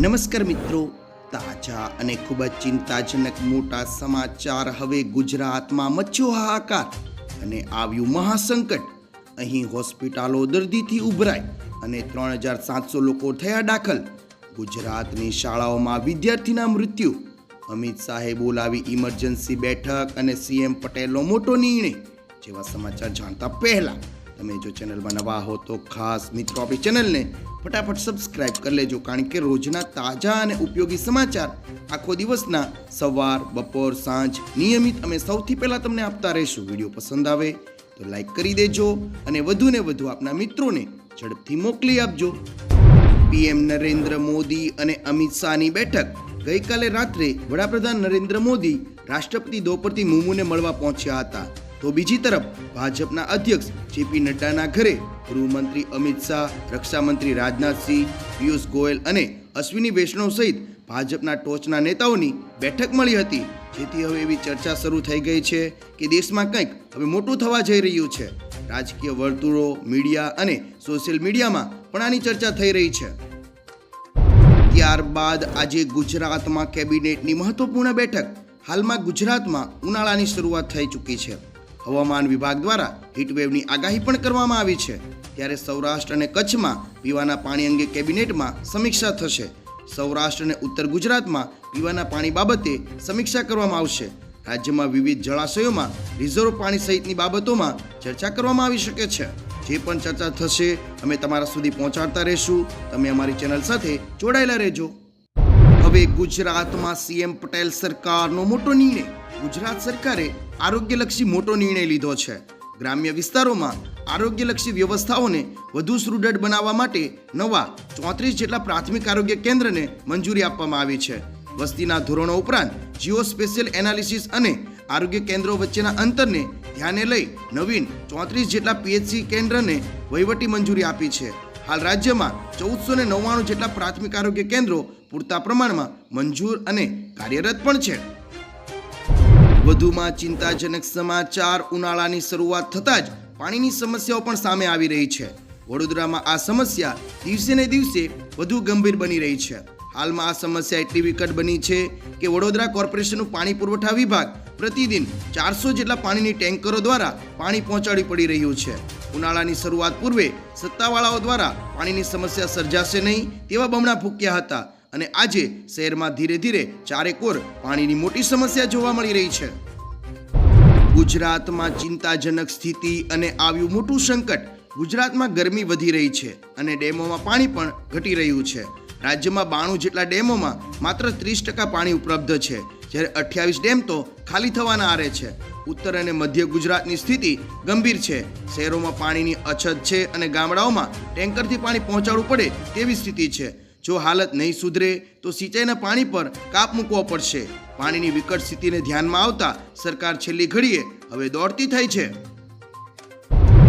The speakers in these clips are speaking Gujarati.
નમસ્કાર મિત્રો, તાજા અને ખૂબ જ ચિંતાજનક મોટા સમાચાર હવે ગુજરાતમાં મચ્યો હાહાકાર અને આવ્યું મહાસંકટ. અહીં હોસ્પિટલો દર્દીથી ઉભરાય અને ત્રણ હજાર સાતસો લોકો થયા દાખલ. ગુજરાતની શાળાઓમાં વિદ્યાર્થીના મૃત્યુ. અમિત શાહે બોલાવી ઇમરજન્સી બેઠક અને સીએમ પટેલનો મોટો નિર્ણય, જેવા સમાચાર જાણતા પહેલા. તમે જો ચેનલમાં નવા હો તો ખાસ મિત્રો આપણી ચેનલને ફટાફટ સબસ્ક્રાઇબ કરી લેજો, કારણ કે રોજના તાજા અને ઉપયોગી સમાચાર આખો દિવસના સવાર, બપોર, સાંજ નિયમિત અમે સૌથી પહેલાં તમને આપતા રહીશું. વીડિયો પસંદ આવે તો લાઈક કરી દેજો અને વધુને વધુ આપના મિત્રોને ઝડપથી મોકલી આપજો. પીએમ નરેન્દ્ર મોદી અને અમિત શાહની બેઠક ગઈકાલે રાત્રે વડાપ્રધાન નરેન્દ્ર મોદી રાષ્ટ્રપતિ દ્રૌપદી મુર્મુને મળવા પહોંચ્યા હતા. તો બીજી તરફ ભાજપના અધ્યક્ષ જેપી નડ્ડાના ઘરે ગૃહમંત્રી અમિત શાહ, રક્ષામંત્રી રાજનાથસિંહ પિયુષ ગોયલ અને અશ્વિની વૈષ્ણવ સહિત ભાજપના ટોચના નેતાઓની બેઠક મળી હતી. જેથી હવે એવી ચર્ચા શરૂ થઈ ગઈ છે કે દેશમાં કંઈક હવે મોટું થવા જઈ રહ્યું છે. રાજકીય વર્તુળો, મીડિયા અને સોશિયલ મીડિયામાં પણ આની ચર્ચા થઈ રહી છે. ત્યારબાદ આજે ગુજરાતમાં કેબિનેટની મહત્વપૂર્ણ બેઠક. હાલમાં ગુજરાતમાં ઉનાળાની શરૂઆત થઈ ચૂકી છે. હવામાન વિભાગ દ્વારા હીટવેવની આગાહી પણ કરવામાં આવી છે. ત્યારે સૌરાષ્ટ્ર અને કચ્છમાં પીવાના પાણી અંગે કેબિનેટમાં સમીક્ષા થશે. સૌરાષ્ટ્ર અને ઉત્તર ગુજરાતમાં પીવાના પાણી બાબતે સમીક્ષા કરવામાં આવશે. રાજ્યમાં વિવિધ જળાશયોમાં રિઝર્વ પાણી સહિતની બાબતોમાં ચર્ચા કરવામાં આવી શકે છે. જે પણ ચર્ચા થશે, અમે તમારા સુધી પહોંચાડતા રહીશું. તમે અમારી ચેનલ સાથે જોડાયેલા રહેજો. હવે ગુજરાતમાં સીએમ પટેલ સરકારનો મોટો નિર્ણય. ગુજરાત સરકારે આરોગ્યલક્ષી મોટો નિર્ણય લીધો છે. ગ્રામ્ય વિસ્તારોમાં આરોગ્યલક્ષી વ્યવસ્થાઓને વધુ સુદૃઢ બનાવવા માટે નવા ચોત્રીસ જેટલા પ્રાથમિક આરોગ્ય કેન્દ્રને મંજૂરી આપવામાં આવી છે. વસ્તીના ધોરણો ઉપરાંત જીઓ સ્પેશિયલ એનાલિસિસ અને આરોગ્ય કેન્દ્રો વચ્ચેના અંતરને ધ્યાને લઈ નવીન ચોત્રીસ જેટલા પીએચસી કેન્દ્રને વહીવટી મંજૂરી આપી છે. હાલ રાજ્યમાં ચૌદસો ને નવ્વાણું જેટલા પ્રાથમિક આરોગ્ય કેન્દ્રો પૂરતા પ્રમાણમાં મંજૂર અને કાર્યરત પણ છે. વધુમાં ચિંતાજનક સમાચાર ઉનાળાની શરૂઆત થતાં જ પાણીની સમસ્યાઓ પણ સામે આવી રહી છે. વડોદરામાં આ સમસ્યા દિવસે ને દિવસે વધુ ગંભીર બની રહી છે. હાલમાં આ સમસ્યા એટલી વિકટ બની છે કે વડોદરા કોર્પોરેશનનું પાણી પુરવઠા વિભાગ પ્રતિદિન ચારસો જેટલા પાણીની ટેન્કરો દ્વારા પાણી પહોંચાડી પડી રહ્યું છે. ઉનાળાની શરૂઆત પૂર્વે સત્તાવાળાઓ દ્વારા પાણીની સમસ્યા સર્જાશે નહીં તેવા બમણા ફૂક્યા હતા. અને આજે શહેરમાં ધીરે ધીરે ચારેકોર પાણીની મોટી સમસ્યા જોવા મળી રહી છે. ગુજરાતમાં ચિંતાજનક સ્થિતિ અને આવ્યું મોટું સંકટ ગુજરાતમાં ગરમી વધી રહી છે અને ડેમોમાં પાણી પણ ઘટી રહ્યું છે. રાજ્યમાં બાણું જેટલા ડેમોમાં માત્ર ત્રીસ ટકા પાણી ઉપલબ્ધ છે. જ્યારે અઠ્યાવીસ ડેમ તો ખાલી થવાના આરે છે. ઉત્તર અને મધ્ય ગુજરાતની સ્થિતિ ગંભીર છે. શહેરોમાં પાણીની અછત છે અને ગામડાઓમાં ટેન્કરથી પાણી પહોંચાડવું પડે તેવી સ્થિતિ છે. જો હાલત નહીં સુધરે તો સિંચાઈના પાણી પર કાપ મૂકવો પડશે. પાણીની વિકટ સ્થિતિને ધ્યાનમાં આવતા સરકાર છેલ્લી ઘડીએ હવે દોડતી થઈ છે.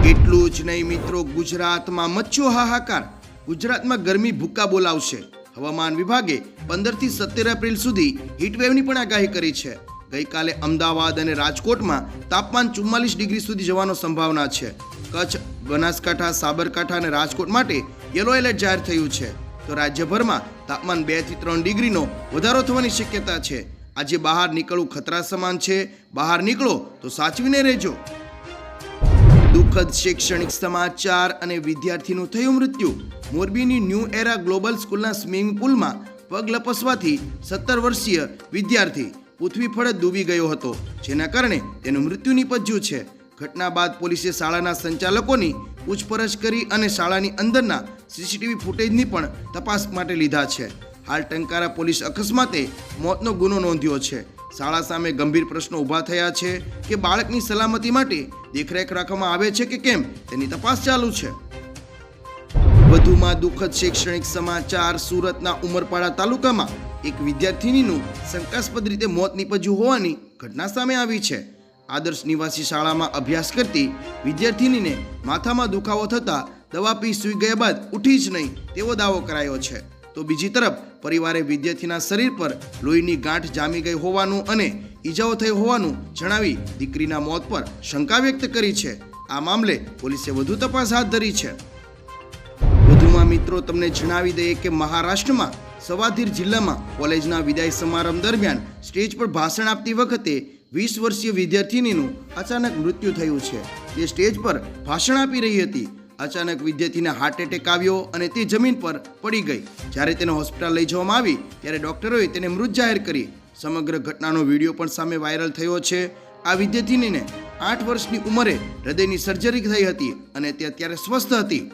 એટલું જ નહીં મિત્રો, ગુજરાતમાં મચ્છો હાહાકાર. ગુજરાતમાં ગરમી ભૂક્કા બોલાવશે. હવામાન વિભાગે પંદરથી સત્તર એપ્રિલ સુધી હીટવેવની પણ આગાહી કરી છે. ગઈકાલે અમદાવાદ અને રાજકોટમાં તાપમાન ચુમ્માલીસ ડિગ્રી સુધી જવાનો સંભાવના છે. કચ્છ, બનાસકાંઠા, સાબરકાંઠા અને રાજકોટ માટે યલો એલર્ટ જાહેર થયું છે. તો રાજ્યભરમાં તાપમાન બેથી ત્રણ ડિગ્રીનો વધારો થવાની શક્યતા છે. આજે બહાર નીકળવું ખતરા સમાન છે. બહાર નીકળો તો સાચવીને રહેજો. દુઃખદ શૈક્ષણિક સમાચાર અને વિદ્યાર્થીનું થયું મૃત્યુ. મોરબીની ન્યૂ એરા ગ્લોબલ સ્કૂલના સ્વિમિંગ પુલમાં પગ લપસવાથી સત્તર વર્ષીય વિદ્યાર્થી પૃથ્વી ફળ ડૂબી ગયો હતો, જેના કારણે તેનું મૃત્યુ નિપજ્યું છે. ઘટના બાદ પોલીસે શાળાના સંચાલકોની પૂછપરછ કરી અને શાળાની અંદરના સીસીટીવી ફૂટેજની પણ તપાસ માટે લીધા છે. હાલ ટંકારા પોલીસ અકસ્માતે મોતનો ગુનો નોંધ્યો છે. શાળા સામે ગંભીર પ્રશ્નો ઊભા થયા છે કે બાળકની સલામતી માટે દેખરેખ રાખવામાં આવે છે કે કેમ? તેની તપાસ ચાલુ છે. વધુમાં દુઃખદ શૈક્ષણિક સમાચાર સુરતના ઉમરપાડા તાલુકામાં એક વિદ્યાર્થિનીનું શંકાસ્પદ રીતે મોત નીપજ્યું હોવાની ઘટના સામે આવી છે. આદર્શ નિવાસી શાળામાં અભ્યાસ કરતી વિદ્યાર્થિનીને માથામાં દુખાવો થતાં દવા પી સૂઈ ગયા બાદ ઉઠી જ નહીં તેવો દાવો કરાયો છે. તો બીજી તરફ પરિવારે વિદ્યાર્થીના શરીર પર લોહીની ગાંઠ જામી ગઈ હોવાનું અને ઈજાઓ થઈ હોવાનું જણાવી દીકરીના મોત પર શંકા વ્યક્ત કરી છે. આ મામલે પોલીસે વધુ તપાસ હાથ ધરી છે. વધુમાં મિત્રો, તમને જણાવી દઈએ કે મહારાષ્ટ્રમાં સવાધીર જિલ્લામાં કોલેજના વિદાય સમારંભ દરમિયાન સ્ટેજ પર ભાષણ આપતી વખતે વીસ વર્ષીય વિદ્યાર્થિનીનું અચાનક મૃત્યુ થયું છે. તે સ્ટેજ પર ભાષણ આપી રહી હતી. અચાનક વિદ્યાર્થીને હાર્ટ એટેક આવ્યો અને તે જમીન પર પડી ગઈ. જ્યારે તેને હોસ્પિટલ લઈ જવામાં આવી, ત્યારે ડોક્ટરોએ તેને મૃત જાહેર કરી. સમગ્ર ઘટનાનો વીડિયો પણ સામે વાયરલ થયો છે. આ વિદ્યાર્થિનીને આઠ વર્ષની ઉંમરે હૃદયની સર્જરી થઈ હતી અને તે અત્યારે સ્વસ્થ હતી.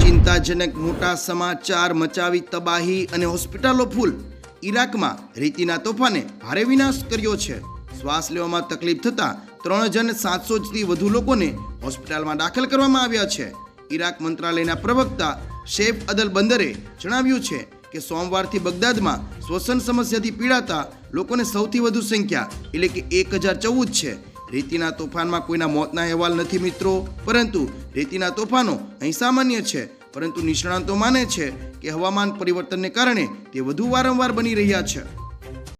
ચિંતાજનક મોટા સમાચાર મચાવી તબાહી અને હોસ્પિટલો ફૂલ ઈરાકમાં રીતિના તોફાને ભારે વિનાશ કર્યો છે. શ્વાસ લેવામાં તકલીફ થતાં ત્રણ હજાર સાતસોથી વધુ લોકોને હોસ્પિટલમાં દાખલ કરવામાં આવ્યા છે. ઈરાક મંત્રાલયના પ્રવક્તા શેફ અદલ બંદરે જણાવ્યું છે કે સોમવારથી બગદાદમાં શ્વસન સમસ્યાથી પીડાતા લોકોને સૌથી વધુ સંખ્યા એટલે કે એક હજાર ચૌદ છે. રેતીના તોફાનમાં કોઈના મોતના અહેવાલ નથી મિત્રો. પરંતુ રેતીના તોફાનો અહીં સામાન્ય છે. પરંતુ નિષ્ણાંતો માને છે કે હવામાન પરિવર્તનને કારણે તે વધુ વારંવાર બની રહ્યા છે.